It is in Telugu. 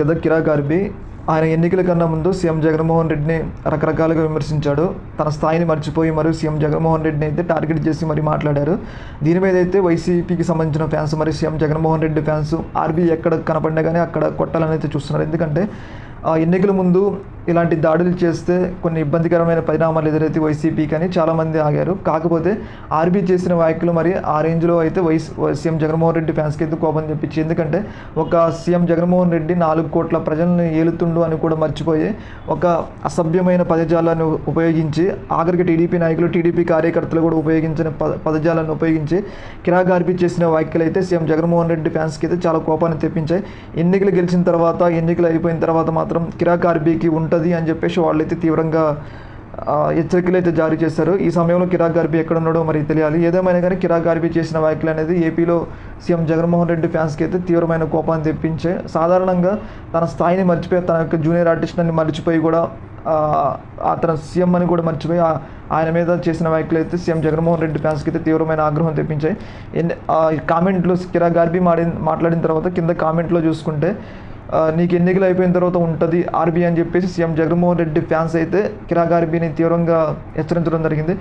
కదా కిరా గార్బి ఆయన ఎన్నికల కన్నా ముందు సీఎం జగన్మోహన్ రెడ్డిని రకరకాలుగా విమర్శించాడు. తన స్థాయిని మర్చిపోయి మరియు సీఎం జగన్మోహన్ రెడ్డిని అయితే టార్గెట్ చేసి మరి మాట్లాడారు. దీని మీద అయితే వైసీపీకి సంబంధించిన ఫ్యాన్స్ మరి సీఎం జగన్మోహన్ రెడ్డి ఫ్యాన్స్ ఆర్బీ ఎక్కడ కనపడినా కానీ అక్కడ కొట్టాలని అయితే చూస్తున్నారు. ఎందుకంటే ఆ ఎన్నికల ముందు ఇలాంటి దాడులు చేస్తే కొన్ని ఇబ్బందికరమైన పరిణామాలు ఎదురైతే వైసీపీ కానీ చాలామంది ఆగారు. కాకపోతే ఆర్బీ చేసిన వ్యాఖ్యలు మరి ఆ రేంజ్లో అయితే వైస్ సీఎం జగన్మోహన్ రెడ్డి ఫ్యాన్స్కి అయితే కోపం తెప్పించి ఎందుకంటే ఒక సీఎం జగన్మోహన్ రెడ్డి నాలుగు కోట్ల ప్రజలను ఏలుతుండు అని కూడా మర్చిపోయి ఒక అసభ్యమైన పదజాలాన్ని ఉపయోగించి ఆఖరికి టీడీపీ నాయకులు టీడీపీ కార్యకర్తలు కూడా ఉపయోగించిన పద పదజాలాన్ని ఉపయోగించి కిరాక్ ఆర్బీ చేసిన వ్యాఖ్యలు అయితే సీఎం జగన్మోహన్ రెడ్డి ఫ్యాన్స్కి అయితే చాలా కోపాన్ని తెప్పించాయి. ఎన్నికలు గెలిచిన తర్వాత ఎన్నికలు అయిపోయిన తర్వాత మాత్రం కిరాక్ ఆర్బీకి ఉంటుంది అని చెప్పేసి వాళ్ళైతే తీవ్రంగా హెచ్చరికలు అయితే జారీ చేశారు. ఈ సమయంలో కిరాక్ గార్బీ ఎక్కడ ఉన్నాడో మరి తెలియాలి. ఏదేమైనా కానీ కిరాక్ గార్బీ చేసిన వ్యాఖ్యలు అనేది ఏపీలో సీఎం జగన్మోహన్ రెడ్డి ఫ్యాన్స్కి అయితే తీవ్రమైన కోపాన్ని తెప్పించే సాధారణంగా తన స్థాయిని మర్చిపోయి తన యొక్క జూనియర్ ఆర్టిస్ట్ని మర్చిపోయి కూడా అతను సీఎం అని కూడా మర్చిపోయి ఆయన మీద చేసిన వ్యాఖ్యలు అయితే సీఎం జగన్మోహన్ రెడ్డి ఫ్యాన్స్కి అయితే తీవ్రమైన ఆగ్రహం తెప్పించాయి. ఎన్ని ఆ, కామెంట్లో కిరాక్ గార్బీ మాడి మాట్లాడిన తర్వాత కింద కామెంట్లో చూసుకుంటే నీకు ఎన్నికలు అయిపోయిన తర్వాత ఉంటుంది ఆర్బీ అని చెప్పేసి సీఎం జగన్మోహన్ రెడ్డి ఫ్యాన్స్ అయితే కిరాక్ ఆర్బీని తీవ్రంగా హెచ్చరించడం జరిగింది.